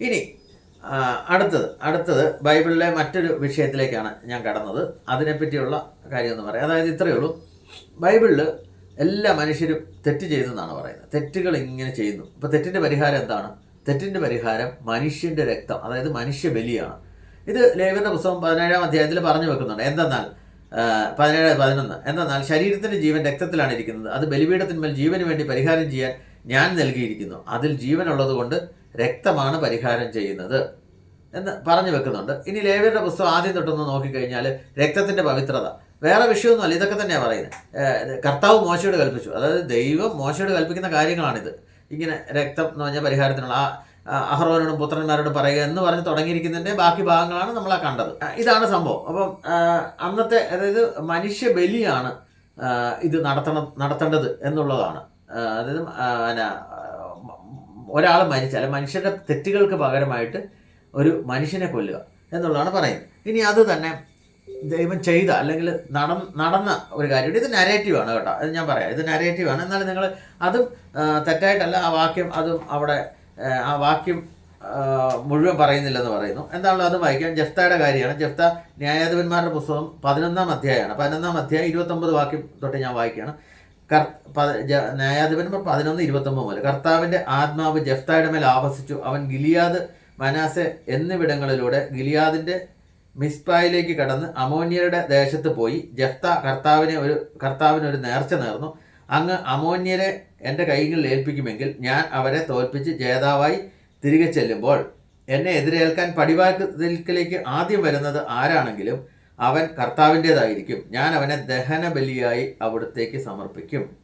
ഇനി അടുത്തത് അടുത്തത് ബൈബിളിലെ മറ്റൊരു വിഷയത്തിലേക്കാണ് ഞാൻ കടന്നത്. അതിനെപ്പറ്റിയുള്ള കാര്യം എന്ന് പറയാം. അതായത് ഇത്രയേ ഉള്ളൂ. ബൈബിളിൽ എല്ലാ മനുഷ്യരും തെറ്റ് ചെയ്തെന്നാണ് പറയുന്നത്. തെറ്റുകൾ ഇങ്ങനെ ചെയ്യുന്നു. ഇപ്പോൾ തെറ്റിന്റെ പരിഹാരം എന്താണ്? തെറ്റിന്റെ പരിഹാരം മനുഷ്യന്റെ രക്തം അതായത് മനുഷ്യ ബലിയാണ്. ഇത് ലേവന്റെ പുസ്തകം പതിനേഴാം അധ്യായത്തിൽ പറഞ്ഞു വെക്കുന്നുണ്ട്. എന്തെന്നാൽ പതിനേഴ് പതിനൊന്ന് എന്തെന്നാൽ ശരീരത്തിന്റെ ജീവൻ രക്തത്തിലാണ് ഇരിക്കുന്നത്. അത് ബലിപീഠത്തിന്മേൽ ജീവന് വേണ്ടി പരിഹാരം ചെയ്യാൻ ഞാൻ നൽകിയിരിക്കുന്നു. അതിൽ ജീവനുള്ളത് കൊണ്ട് രക്തമാണ് പരിഹാരം ചെയ്യുന്നത് എന്ന് പറഞ്ഞു വെക്കുന്നുണ്ട്. ഇനി ലേവ്യരുടെ പുസ്തകം ആദ്യം തൊട്ടൊന്ന് നോക്കിക്കഴിഞ്ഞാൽ രക്തത്തിന്റെ പവിത്രത. വേറെ വിഷയമൊന്നുമല്ല ഇതൊക്കെ തന്നെയാണ് പറയുന്നത്. കർത്താവ് മോശയോട് കൽപ്പിച്ചു. അതായത് ദൈവം മോശയോട് കൽപ്പിക്കുന്ന കാര്യങ്ങളാണിത്. ഇങ്ങനെ രക്തം എന്ന് പറഞ്ഞ പരിഹാരത്തിനുള്ള ആ അഹ്റോനോടും പുത്രന്മാരോടും പറയുക എന്ന് പറഞ്ഞ് തുടങ്ങിയിരിക്കുന്നതിന്റെ ബാക്കി ഭാഗങ്ങളാണ് നമ്മൾ ആ കണ്ടത് ഇതാണ് സംഭവം. അപ്പം അന്നത്തെ അതായത് മനുഷ്യ ബലിയാണ് ഇത് നടത്തണം നടത്തേണ്ടത് എന്നുള്ളതാണ്. അതായത് പിന്നെ, ഒരാൾ മരിച്ചാൽ മനുഷ്യരുടെ തെറ്റുകൾക്ക് പകരമായിട്ട് ഒരു മനുഷ്യനെ കൊല്ലുക എന്നുള്ളതാണ് പറയുന്നത്. ഇനി അത് തന്നെ ദൈവം ചെയ്ത അല്ലെങ്കിൽ നട നടന്ന ഒരു കാര്യം ഇത് നരേറ്റീവാണ് കേട്ടോ. അത് ഞാൻ പറയാം. ഇത് നരേറ്റീവാണ് എന്നാലും നിങ്ങൾ അതും തെറ്റായിട്ടല്ല ആ വാക്യം അതും അവിടെ ആ, വാക്യം മുഴുവൻ പറയുന്നില്ലെന്ന് പറയുന്നു. എന്താണല്ലോ അത് വായിക്കാം ജഫ്തയുടെ കാര്യമാണ്. ജഫ്ത ന്യായാധിപന്മാരുടെ പുസ്തകം പതിനൊന്നാം അധ്യായമാണ്. പതിനൊന്നാം അധ്യായം ഇരുപത്തൊമ്പത് വാക്യം തൊട്ട് ഞാൻ വായിക്കുകയാണ്. കർ ന്യായാധിപന്മാർ പതിനൊന്ന് ഇരുപത്തൊമ്പത് മുതൽ. കർത്താവിന്റെ ആത്മാവ് ജഫ്തയുടെ മേൽ ആവസിച്ചു. അവൻ ഗിലിയാദ് മനാസെ എന്നിവിടങ്ങളിലൂടെ ഗിലിയാദിന്റെ മിസ്പായിലേക്ക് കടന്ന് അമോന്യരുടെ ദേശത്ത് പോയി. ജഫ്ത കർത്താവിനെ ഒരു കർത്താവിന് ഒരു നേർച്ച നേർന്നു. അങ്ങ് അമോന്യരെ എന്റെ കൈകളിൽ ഏൽപ്പിക്കുമെങ്കിൽ ഞാൻ അവരെ തോൽപ്പിച്ച് ജേതാവായി തിരികെ ചെല്ലുമ്പോൾ എന്നെ എതിരേൽക്കാൻ പടിവാതിൽക്കലേക്ക് ആദ്യം വരുന്നത് ആരാണെങ്കിലും അവൻ കർത്താവിന്റെതായിരിക്കും. ഞാൻ അവനെ ദഹന ബലിയായി അവിടത്തേക്ക് സമർപ്പിക്കും.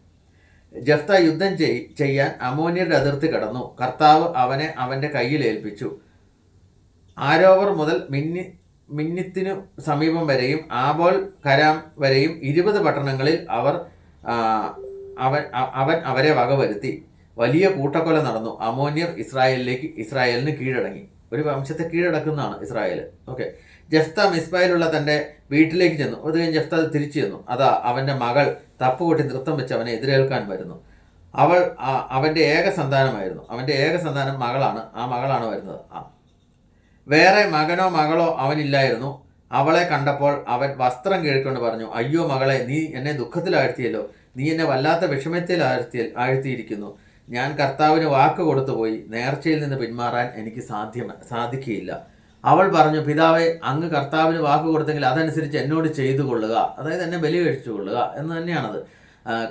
ജഫ്ത യുദ്ധം ചെയ് ചെയ്യാൻ അമോന്യരുടെ അതിർത്തി കടന്നു. കർത്താവ് അവനെ അവന്റെ കയ്യിൽ ഏൽപ്പിച്ചു. ആരോവർ മുതൽ മിന്നി മിന്നിത്തിനു സമീപം വരെയും ആബോൾ കരാം വരെയും ഇരുപത് പട്ടണങ്ങളിൽ അവർ അവൻ അവൻ അവരെ വകവരുത്തി. വലിയ കൂട്ടക്കൊല നടന്നു. അമോനിയർ ഇസ്രായേലിലേക്ക് ഇസ്രായേലിന് കീഴടങ്ങി. ഒരു വംശത്തെ കീഴടക്കുന്നതാണ് ഇസ്രായേൽ ഓക്കെ. ജഫ്ത മിസ്ബായിലുള്ള തന്റെ വീട്ടിലേക്ക് ചെന്നു. അത് കഴിഞ്ഞ് ജഫ്ത തിരിച്ചു ചെന്നു. അതാ അവന്റെ മകൾ തപ്പ് തപ്പുകൊട്ടി നൃത്തം വെച്ച് അവനെ എതിരേൽക്കാൻ വരുന്നു. അവൾ അവന്റെ ഏക സന്താനമായിരുന്നു. അവന്റെ ഏക സന്താനം മകളാണ്. ആ മകളാണ് വരുന്നത്. ആ വേറെ മകനോ മകളോ അവനില്ലായിരുന്നു. അവളെ കണ്ടപ്പോൾ അവൻ വസ്ത്രം കീഴ്ക്കൊണ്ട് പറഞ്ഞു അയ്യോ മകളെ നീ എന്നെ ദുഃഖത്തിലാഴ്ത്തിയല്ലോ. നീ എന്നെ വല്ലാത്ത വിഷമത്തിൽ ആഴ്ത്തി ആഴ്ത്തിയിരിക്കുന്നു. ഞാൻ കർത്താവിന് വാക്ക് കൊടുത്തുപോയി നേർച്ചയിൽ നിന്ന് പിന്മാറാൻ എനിക്ക് സാധ്യമ സാധിക്കുകയില്ല. അവൾ പറഞ്ഞു പിതാവെ അങ്ങ് കർത്താവിന് വാക്ക് കൊടുത്തെങ്കിൽ അതനുസരിച്ച് എന്നോട് ചെയ്തു കൊള്ളുക. അതായത് എന്നെ ബലി കഴിച്ചു കൊള്ളുക. എന്ന് തന്നെയാണത്.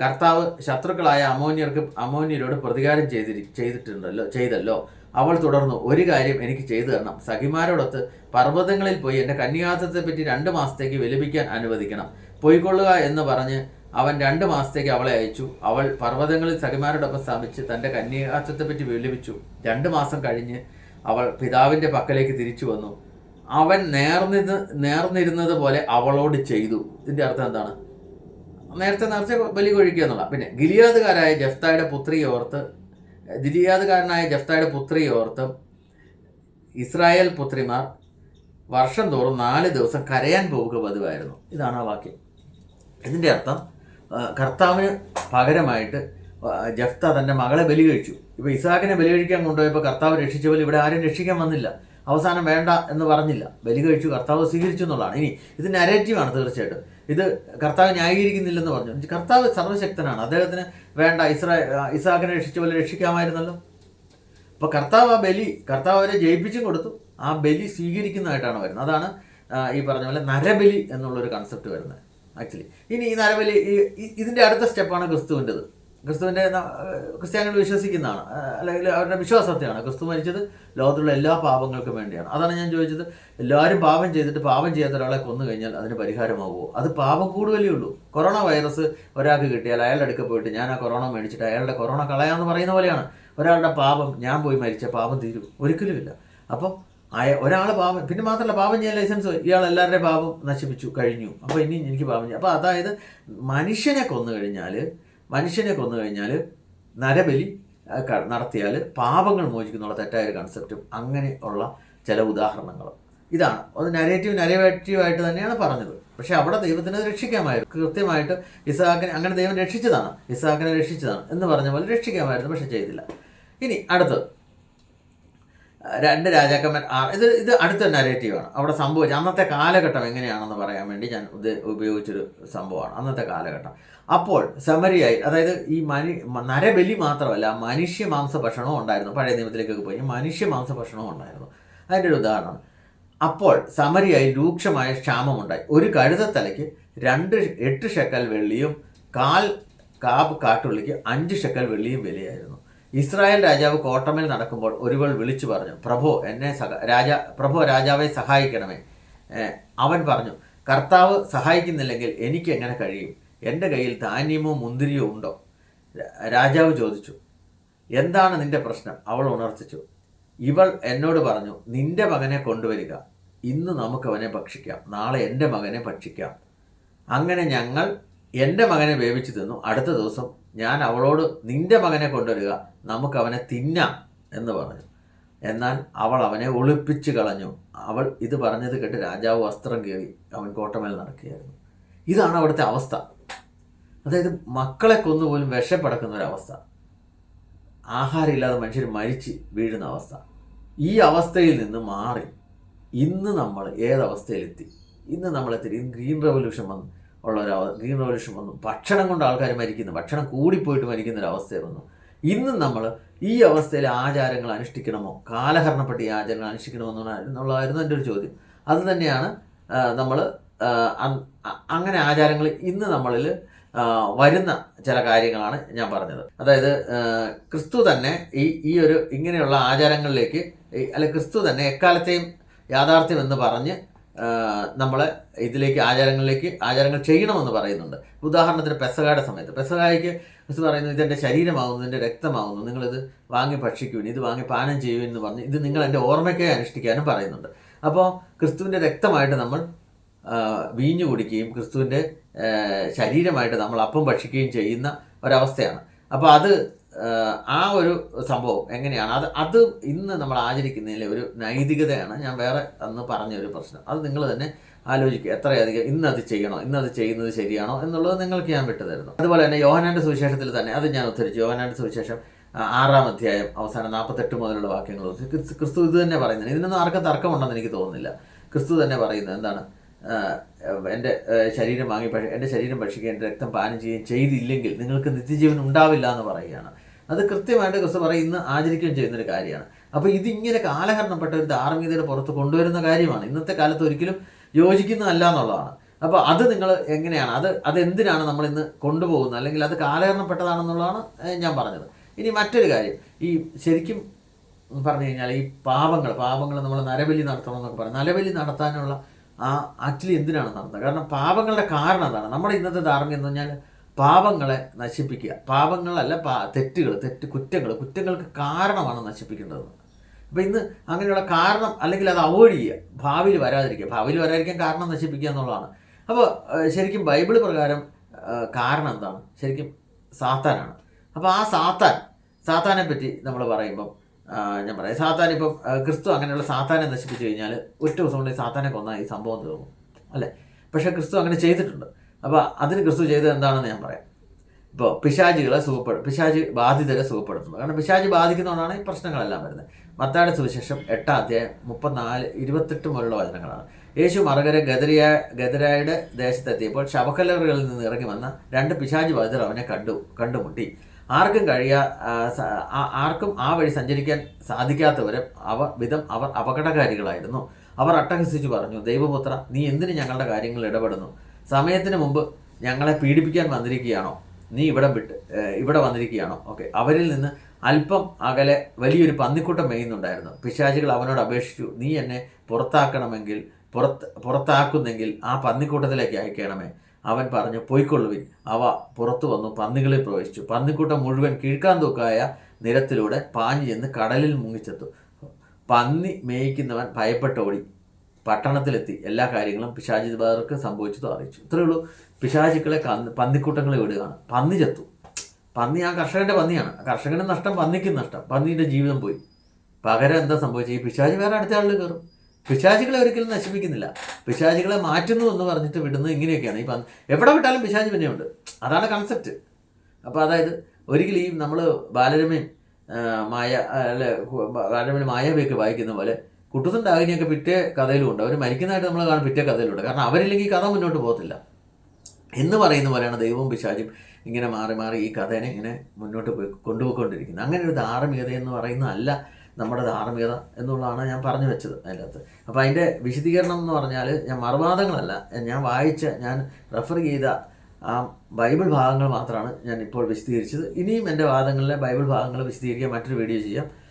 കർത്താവ് ശത്രുക്കളായ അമോന്യർക്ക് അമോന്യരോട് പ്രതികാരം ചെയ്തിരി ചെയ്തിട്ടുണ്ടല്ലോ ചെയ്തല്ലോ. അവൾ തുടർന്നു ഒരു കാര്യം എനിക്ക് ചെയ്തു തരണം. സഖിമാരോടൊത്ത് പർവതങ്ങളിൽ പോയി എന്റെ കന്യാസത്തെ പറ്റി രണ്ട് മാസത്തേക്ക് വിലപിക്കാൻ അനുവദിക്കണം. പോയിക്കൊള്ളുക എന്ന് പറഞ്ഞ് അവൻ രണ്ട് മാസത്തേക്ക് അവളെ അയച്ചു. അവൾ പർവതങ്ങളിൽ സഖിമാരോടൊപ്പം സ്ഥാപിച്ച് തന്റെ കന്യാസത്തെ പറ്റി വിലപിച്ചു. രണ്ട് മാസം കഴിഞ്ഞ് അവൾ പിതാവിന്റെ പക്കലേക്ക് തിരിച്ചു വന്നു. അവൻ നേർന്നിന്ന് നേർന്നിരുന്നത് പോലെ അവളോട് ചെയ്തു. ഇതിന്റെ അർത്ഥം എന്താണ്? നേരത്തെ നേർച്ച ബലി കൊഴിക്കുക എന്നുള്ള. പിന്നെ ഗിലിയാദുകാരായ ജഫ്തായുടെ പുത്രിയെ ഗിലിയാദുകാരനായ ജഫ്തായുടെ പുത്രി ഓർത്ത് ഇസ്രായേൽ പുത്രിമാർ വർഷം തോറും നാല് ദിവസം കരയാൻ പോവുക പതിവായിരുന്നു. ഇതാണ് ആ വാക്യം. ഇതിന്റെ അർത്ഥം കർത്താവിന് പകരമായിട്ട് ജഫ്ത തന്റെ മകളെ ബലി കഴിച്ചു ഇപ്പോൾ ഇസാഖിനെ ബലി കഴിക്കാൻ കൊണ്ടുപോയപ്പോൾ കർത്താവ് രക്ഷിച്ച പോലെ ഇവിടെ ആരും രക്ഷിക്കാൻ വന്നില്ല. അവസാനം വേണ്ട എന്ന് പറഞ്ഞില്ല. ബലി കഴിച്ചു കർത്താവ് സ്വീകരിച്ചു എന്നുള്ളതാണ്. ഇനി ഇത് നരേറ്റീവാണ് തീർച്ചയായിട്ടും. ഇത് കർത്താവ് ന്യായീകരിക്കുന്നില്ലെന്ന് പറഞ്ഞു. കർത്താവ് സർവശക്തനാണ്. അദ്ദേഹത്തിന് വേണ്ട ഇസ്രാ ഇസാഖിനെ രക്ഷിച്ച പോലെ രക്ഷിക്കാമായിരുന്നല്ലോ. അപ്പോൾ കർത്താവ് ആ ബലി കർത്താവ് അവരെ ജയിപ്പിച്ചും കൊടുത്തു. ആ ബലി സ്വീകരിക്കുന്നതായിട്ടാണ് വരുന്നത്. അതാണ് ഈ പറഞ്ഞ പോലെ നരബലി എന്നുള്ളൊരു കൺസെപ്റ്റ് വരുന്നത് ആക്ച്വലി ഇനി ഈ നരബലി ഇതിന്റെ അടുത്ത സ്റ്റെപ്പാണ് ക്രിസ്തുവിന്റെത്. ക്രിസ്തുവിന്റെ ക്രിസ്ത്യാനികൾ വിശ്വസിക്കുന്നതാണ്. അല്ലെങ്കിൽ അവരുടെ വിശ്വാസത്തെയാണ്. ക്രിസ്തു മരിച്ചത് ലോകത്തിലുള്ള എല്ലാ പാപങ്ങൾക്കും വേണ്ടിയാണ്. അതാണ് ഞാൻ ചോദിച്ചത്. എല്ലാവരും പാപം ചെയ്തിട്ട് പാപം ചെയ്യാത്ത ഒരാളെ കൊന്നു കഴിഞ്ഞാൽ അതിന് പരിഹാരമാകുമോ അത് പാപം കൂടുതലേ ഉള്ളൂ. കൊറോണ വൈറസ് ഒരാൾക്ക് കിട്ടിയാൽ അയാളുടെ അടുക്ക പോയിട്ട് ഞാൻ ആ കൊറോണ മേടിച്ചിട്ട് അയാളുടെ കൊറോണ കളയാന്ന് പറയുന്ന പോലെയാണ്. ഒരാളുടെ പാപം ഞാൻ പോയി മരിച്ച പാപം തീരും. ഒരിക്കലുമില്ല അപ്പം അയ ഒരാൾ പാപം പിന്നെ മാത്രമല്ല പാപം ചെയ്യാൻ ലൈസൻസ് ഇയാൾ എല്ലാവരുടെയും പാപം നശിപ്പിച്ചു കഴിഞ്ഞു. അപ്പോൾ ഇനി എനിക്ക് പാപം ചെയ്യാം. അപ്പോൾ അതായത് മനുഷ്യനെ കൊന്നു കഴിഞ്ഞാൽ മനുഷ്യനെ കൊന്നു കഴിഞ്ഞാൽ നരബലി നടത്തിയാൽ പാപങ്ങൾ മോചിക്കുന്നുള്ള തെറ്റായ ഒരു കൺസെപ്റ്റും അങ്ങനെ ഉള്ള ചില ഉദാഹരണങ്ങളും. ഇതാണ്. അത് നരേറ്റീവ് നരേറ്റീവായിട്ട് തന്നെയാണ് പറഞ്ഞത്. പക്ഷേ അവിടെ ദൈവത്തിനെ രക്ഷിക്കാമായിരുന്നു. കൃത്യമായിട്ട് ഇസാഖിനെ അങ്ങനെ ദൈവം രക്ഷിച്ചതാണ്. ഇസാഖിനെ രക്ഷിച്ചതാണ് എന്ന് പറഞ്ഞ പോലെ രക്ഷിക്കാമായിരുന്നു പക്ഷെ ചെയ്തില്ല. ഇനി അടുത്തത്. രണ്ട് രാജാക്കന്മാർ ഇത് ഇത് അടുത്ത നരേറ്റീവാണ് അവിടെ സംഭവിച്ച അന്നത്തെ കാലഘട്ടം എങ്ങനെയാണെന്ന് പറയാൻ വേണ്ടി ഞാൻ ഇത് ഉപയോഗിച്ചൊരു സംഭവമാണ്. അന്നത്തെ കാലഘട്ടം. അപ്പോൾ സമരിയായി അതായത് ഈ മനു നരബലി മാത്രമല്ല മനുഷ്യ മാംസ ഭക്ഷണവും ഉണ്ടായിരുന്നു. പഴയ നിയമത്തിലേക്കൊക്കെ പോയി മനുഷ്യ മാംസ ഭക്ഷണവും ഉണ്ടായിരുന്നു. അതിന്റെ ഒരു ഉദാഹരണം. അപ്പോൾ സമരിയായി രൂക്ഷമായ ക്ഷാമമുണ്ടായി. ഒരു കഴുതത്തലയ്ക്ക് രണ്ട് എട്ട് ഷെക്കൽ വെള്ളിയും കാൽ കാബ് കാട്ടുള്ളിക്ക് അഞ്ച് ഷെക്കൽ വെള്ളിയും വിലയായിരുന്നു. ഇസ്രായേൽ രാജാവ് കോട്ടമിൽ നടക്കുമ്പോൾ ഒരുവൾ വിളിച്ചു പറഞ്ഞു പ്രഭോ എന്നെ സഹ രാജ പ്രഭോ രാജാവെ സഹായിക്കണമേ. അവൻ പറഞ്ഞു കർത്താവ് സഹായിക്കുന്നില്ലെങ്കിൽ എനിക്ക് എങ്ങനെ കഴിയും? എന്റെ കയ്യിൽ ധാന്യമോ മുന്തിരിയോ ഉണ്ടോ? രാജാവ് ചോദിച്ചു എന്താണ് നിന്റെ പ്രശ്നം? അവൾ ഉണർത്തിച്ചു ഇവൾ എന്നോട് പറഞ്ഞു നിന്റെ മകനെ കൊണ്ടുവരിക. ഇന്ന് നമുക്ക് അവനെ ഭക്ഷിക്കാം. നാളെ എന്റെ മകനെ ഭക്ഷിക്കാം. അങ്ങനെ ഞങ്ങൾ എന്റെ മകനെ വേവിച്ചു തിന്നു. അടുത്ത ദിവസം ഞാൻ അവളോട് നിന്റെ മകനെ കൊണ്ടുവരിക. നമുക്ക് അവനെ തിന്നാം എന്ന് പറഞ്ഞു. എന്നാൽ അവൾ അവനെ ഒളിപ്പിച്ച് കളഞ്ഞു. അവൾ ഇത് പറഞ്ഞത് കേട്ട് രാജാവ് വസ്ത്രം കയറി അവൻ കോട്ടമേൽ നടക്കുകയായിരുന്നു. ഇതാണ് അവിടുത്തെ അവസ്ഥ. അതായത് മക്കളെ കൊന്നുപോലും വിഷപ്പടക്കുന്ന ഒരവസ്ഥ ആഹാരമില്ലാതെ മനുഷ്യർ മരിച്ച് വീഴുന്ന അവസ്ഥ. ഈ അവസ്ഥയിൽ നിന്ന് മാറി ഇന്ന് നമ്മൾ ഏതവസ്ഥയിലെത്തി? ഇന്ന് നമ്മളെത്തി ഗ്രീൻ റെവല്യൂഷൻ വന്നു. ഉള്ള ഒരു ഗ്രീൻ റെവല്യൂഷൻ വന്നു. ഭക്ഷണം കൊണ്ട് ആൾക്കാർ മരിക്കുന്നു. ഭക്ഷണം കൂടിപ്പോയിട്ട് മരിക്കുന്ന ഒരു അവസ്ഥ വന്നു ഇന്ന് നമ്മൾ ഈ അവസ്ഥയിൽ ആചാരങ്ങൾ അനുഷ്ഠിക്കണമോ? കാലഹരണപ്പെട്ട ഈ ആചാരങ്ങൾ അനുഷ്ഠിക്കണമോ എന്നുള്ള- എന്നുള്ളതായിരുന്നു എന്റെ ഒരു ചോദ്യം. അത് തന്നെയാണ് നമ്മൾ അങ്ങനെ ആചാരങ്ങൾ ഇന്ന് നമ്മളിൽ വരുന്ന ചില കാര്യങ്ങളാണ് ഞാൻ പറഞ്ഞത്. അതായത് ക്രിസ്തു തന്നെ ഈ ഈ ഒരു ഇങ്ങനെയുള്ള ആചാരങ്ങളിലേക്ക് അല്ല ക്രിസ്തു തന്നെ എക്കാലത്തെയും യാഥാർത്ഥ്യം എന്ന് പറഞ്ഞ് നമ്മൾ ഇതിലേക്ക് ആചാരങ്ങളിലേക്ക് ആചാരങ്ങൾ ചെയ്യണമെന്ന് പറയുന്നുണ്ട്. ഉദാഹരണത്തിന് പെസകായുടെ സമയത്ത്. പെസകായ്ക്ക് ക്രിസ്തു പറയുന്നു ഇതെന്റെ ശരീരമാകുന്നു ഇതിന്റെ രക്തമാകുന്നു നിങ്ങളിത് വാങ്ങി ഭക്ഷിക്കുവിൻ ഇത് വാങ്ങി പാനം ചെയ്യുവിൻ എന്ന് പറഞ്ഞ് ഇത് നിങ്ങൾ എന്റെ ഓർമ്മയ്ക്കായി അനുഷ്ഠിക്കാനും പറയുന്നുണ്ട്. അപ്പോൾ ക്രിസ്തുവിന്റെ രക്തമായിട്ട് നമ്മൾ വീഞ്ഞു കുടിക്കുകയും ക്രിസ്തുവിന്റെ ശരീരമായിട്ട് നമ്മൾ അപ്പം ഭക്ഷിക്കുകയും ചെയ്യുന്ന ഒരവസ്ഥയാണ്. അപ്പോൾ അത് ആ, ഒരു സംഭവം എങ്ങനെയാണ്? അത് അത് ഇന്ന് നമ്മൾ ആചരിക്കുന്നതിലെ ഒരു നൈതികതയാണ്. ഞാൻ വേറെ അന്ന് പറഞ്ഞ ഒരു പ്രശ്നം. അത് നിങ്ങൾ തന്നെ ആലോചിക്കുക. എത്രയധികം ഇന്ന് അത് ചെയ്യണോ? ഇന്ന് അത് ചെയ്യുന്നത് ശരിയാണോ എന്നുള്ളത് നിങ്ങൾക്ക് ഞാൻ വിട്ടുതരുന്നു അതുപോലെ തന്നെ യോഹനാന്റെ സുവിശേഷത്തിൽ തന്നെ അത് ഞാൻ ഉദ്ധരിച്ചു. യോഹനാന്റെ സുവിശേഷം ആറാം അധ്യായം അവസാനം നാൽപ്പത്തെട്ട് മുതലുള്ള വാക്യങ്ങൾ ക്രിസ്തു ഇത് തന്നെ പറയുന്നത് ഇതിനൊന്നും ആർക്കും തർക്കമുണ്ടെന്ന് എനിക്ക് തോന്നുന്നില്ല. ക്രിസ്തു തന്നെ പറയുന്നത് എന്താണ്? എന്റെ ശരീരം വാങ്ങി പക്ഷേ എന്റെ ശരീരം ഭക്ഷിക്കുകയും എന്റെ രക്തം പാനം ചെയ്യുകയും ചെയ്തില്ലെങ്കിൽ നിങ്ങൾക്ക് നിത്യജീവൻ ഉണ്ടാവില്ല എന്ന് പറയുകയാണ്. അത് കൃത്യമായിട്ട് ക്രിസ്തു പറയും ഇന്ന് ആചരിക്കുകയും ചെയ്യുന്നൊരു കാര്യമാണ്. അപ്പോൾ ഇതിങ്ങനെ കാലഹരണപ്പെട്ട ഒരു ധാർമ്മികതയുടെ പുറത്ത് കൊണ്ടുവരുന്ന കാര്യമാണ്. ഇന്നത്തെ കാലത്ത് ഒരിക്കലും യോജിക്കുന്നതല്ല എന്നുള്ളതാണ്. അപ്പോൾ അത് നിങ്ങൾ എങ്ങനെയാണ്? അത് അത് എന്തിനാണ് നമ്മൾ ഇന്ന് കൊണ്ടുപോകുന്നത്? അല്ലെങ്കിൽ അത് കാലഹരണപ്പെട്ടതാണെന്നുള്ളതാണ് ഞാൻ പറഞ്ഞത്. ഇനി മറ്റൊരു കാര്യം. ഈ ശരിക്കും പറഞ്ഞു കഴിഞ്ഞാൽ ഈ പാപങ്ങൾ പാപങ്ങൾ നമ്മൾ നരബലി നടത്തണം എന്നൊക്കെ പറയും. നരബലി നടത്താനുള്ള ആ ആക്ച്വലി എന്തിനാണ് നടത്തുന്നത് കാരണം പാപങ്ങളുടെ കാരണം എന്താണ്? നമ്മുടെ ഇന്നത്തെ ധാർമ്മികം എന്ന് പറഞ്ഞാൽ പാപങ്ങളെ നശിപ്പിക്കുക. പാപങ്ങളല്ല പാ തെറ്റുകൾ തെറ്റ് കുറ്റങ്ങൾ. കുറ്റങ്ങൾക്ക് കാരണമാണ് നശിപ്പിക്കേണ്ടത്. അപ്പോൾ ഇന്ന് അങ്ങനെയുള്ള കാരണം അല്ലെങ്കിൽ അത് അവോയ്ഡ് ചെയ്യുക. ഭാവിയിൽ വരാതിരിക്കുക. ഭാവിയിൽ വരാതിരിക്കാൻ കാരണം നശിപ്പിക്കുക എന്നുള്ളതാണ്. അപ്പോൾ ശരിക്കും ബൈബിൾ പ്രകാരം കാരണം എന്താണ്? ശരിക്കും സാത്താനാണ്. അപ്പോൾ ആ സാത്താൻ സാത്താനെ പറ്റി നമ്മൾ പറയുമ്പം ഞാൻ പറയാം. സാത്താൻ ഇപ്പം ക്രിസ്തു അങ്ങനെയുള്ള സാത്താനെ നശിപ്പിച്ചു കഴിഞ്ഞാൽ ഒറ്റ ദിവസം കൊണ്ട് സാത്താനെ കൊന്നാൽ ഈ സംഭവം തീർന്നു. അല്ലേ? പക്ഷേ ക്രിസ്തു അങ്ങനെ ചെയ്തിട്ടുണ്ട്. അപ്പോൾ അതിന് ക്രിസ്തു ചെയ്തത് എന്താണെന്ന് ഞാൻ പറയാം. ഇപ്പോൾ പിശാചികളെ സുഖപ്പെടും പിശാചി ബാധിതരെ സുഖപ്പെടുത്തുന്നു. കാരണം പിശാചി ബാധിക്കുന്നതുകൊണ്ടാണ് ഈ പ്രശ്നങ്ങളെല്ലാം വരുന്നത്. മത്തായുടെ സുവിശേഷം എട്ടാം അധ്യായം മുപ്പത്തിനാല് ഇരുപത്തെട്ട് മുതലുള്ള വചനങ്ങളാണ്. യേശു മറുകര ഗദരിയ ഗദരായുടെ ദേശത്തെത്തിയപ്പോൾ ശവക്കല്ലറുകളിൽ നിന്ന് ഇറങ്ങി വന്ന രണ്ട് പിശാചി ബാധിതർ അവനെ കണ്ടു കണ്ടുമുട്ടി. ആർക്കും കഴിയാ ആർക്കും ആ വഴി സഞ്ചരിക്കാൻ സാധിക്കാത്തവരെ അവ വിധം അവർ അപകടകാരികളായിരുന്നു. അവർ അട്ടഹസിച്ചു പറഞ്ഞു ദൈവപുത്ര നീ എന്തിന് ഞങ്ങളുടെ കാര്യങ്ങൾ ഇടപെടുന്നു? സമയത്തിന് മുമ്പ് ഞങ്ങളെ പീഡിപ്പിക്കാൻ വന്നിരിക്കുകയാണോ? നീ ഇവിടെ വിട്ട് ഇവിടെ വന്നിരിക്കുകയാണോ? ഓക്കെ. അവരിൽ നിന്ന് അല്പം അകലെ വലിയൊരു പന്നിക്കൂട്ടം മേയുന്നുണ്ടായിരുന്നു. പിശാചികൾ അവനോട് അപേക്ഷിച്ചു നീ എന്നെ പുറത്താക്കണമെങ്കിൽ പുറത്ത് പുറത്താക്കുന്നെങ്കിൽ ആ പന്നിക്കൂട്ടത്തിലേക്ക് അയക്കണമേ. അവൻ പറഞ്ഞു പോയിക്കൊള്ളുവിൻ. അവ പുറത്തു വന്നു പന്നികളിൽ പ്രവേശിച്ചു. പന്നിക്കൂട്ടം മുഴുവൻ കീഴ്ക്കാന്തൂക്കായ നിരത്തിലൂടെ പാഞ്ഞു ചെന്ന് കടലിൽ മുങ്ങിച്ചെത്തു. പന്നി മേയ്ക്കുന്നവൻ ഭയപ്പെട്ടോടി പട്ടണത്തിലെത്തി. എല്ലാ കാര്യങ്ങളും പിശാചി ബാദർക്ക് സംഭവിച്ചതും അറിയിച്ചു. ഇത്രയേ ഉള്ളൂ. പിശാചുക്കളെ പന്നിക്കൂട്ടങ്ങളെ വിടുകയാണ്. പന്നി ചത്തു. പന്നി ആ കർഷകന്റെ പന്നിയാണ്. കർഷകന് നഷ്ടം പന്നിക്ക് നഷ്ടം. പന്നിയുടെ ജീവിതം പോയി. പകരം എന്താ സംഭവിച്ചത്? ഈ പിശാചി വേറെ അടുത്ത ആളിൽ കയറും. പിശാചികളെ ഒരിക്കലും നശിപ്പിക്കുന്നില്ല. പിശാചികളെ മാറ്റുന്നു എന്ന് പറഞ്ഞിട്ട് വിടുന്നത് ഇങ്ങനെയൊക്കെയാണ്. ഈ എവിടെ വിട്ടാലും പിശാചി പിന്നെയുണ്ട് അതാണ് കൺസെപ്റ്റ് അപ്പോൾ അതായത് ഒരിക്കലും ഈ നമ്മൾ ബാലരമയും മായ അല്ലെ ബാലരമയും ബാലരമയിൽ മായാവിയൊക്കെ വായിക്കുന്ന പോലെ കുട്ടുസും ഡാഗിനിയൊക്കെ പിറ്റേ കഥയിലും ഉണ്ട് അവർ മരിക്കുന്നതായിട്ട് നമ്മൾ കാണും പിറ്റേ കഥയിലുണ്ട്. കാരണം അവരില്ലെങ്കിൽ കഥ മുന്നോട്ട് പോകത്തില്ല. എന്ന് പറയുന്ന പോലെയാണ് ദൈവവും പിശാചും ഇങ്ങനെ മാറി മാറി ഈ കഥേനെ ഇങ്ങനെ മുന്നോട്ട് പോയി കൊണ്ടുപോയിക്കൊണ്ടിരിക്കുന്നത്. അങ്ങനെ ഒരു ധാർമ്മികത എന്ന് പറയുന്നതല്ല നമ്മുടെ ധാർമ്മികത എന്നുള്ളതാണ് ഞാൻ പറഞ്ഞു വെച്ചത് അതിനകത്ത്. അപ്പോൾ അതിന്റെ വിശദീകരണം എന്ന് പറഞ്ഞാൽ ഞാൻ മറുവാദങ്ങളല്ല. ഞാൻ വായിച്ച ഞാൻ റെഫർ ചെയ്ത ആ ബൈബിൾ ഭാഗങ്ങൾ മാത്രമാണ് ഞാൻ ഇപ്പോൾ വിശദീകരിച്ചത്. ഇനിയും എന്റെ വാദങ്ങളിലെ ബൈബിൾ ഭാഗങ്ങൾ വിശദീകരിക്കാൻ മറ്റൊരു വീഡിയോ ചെയ്യാം.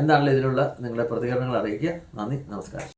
എന്താണല്ലോ ഇതിലുള്ള നിങ്ങളുടെ പ്രതികരണങ്ങൾ അറിയിക്കുക. നന്ദി നമസ്കാരം.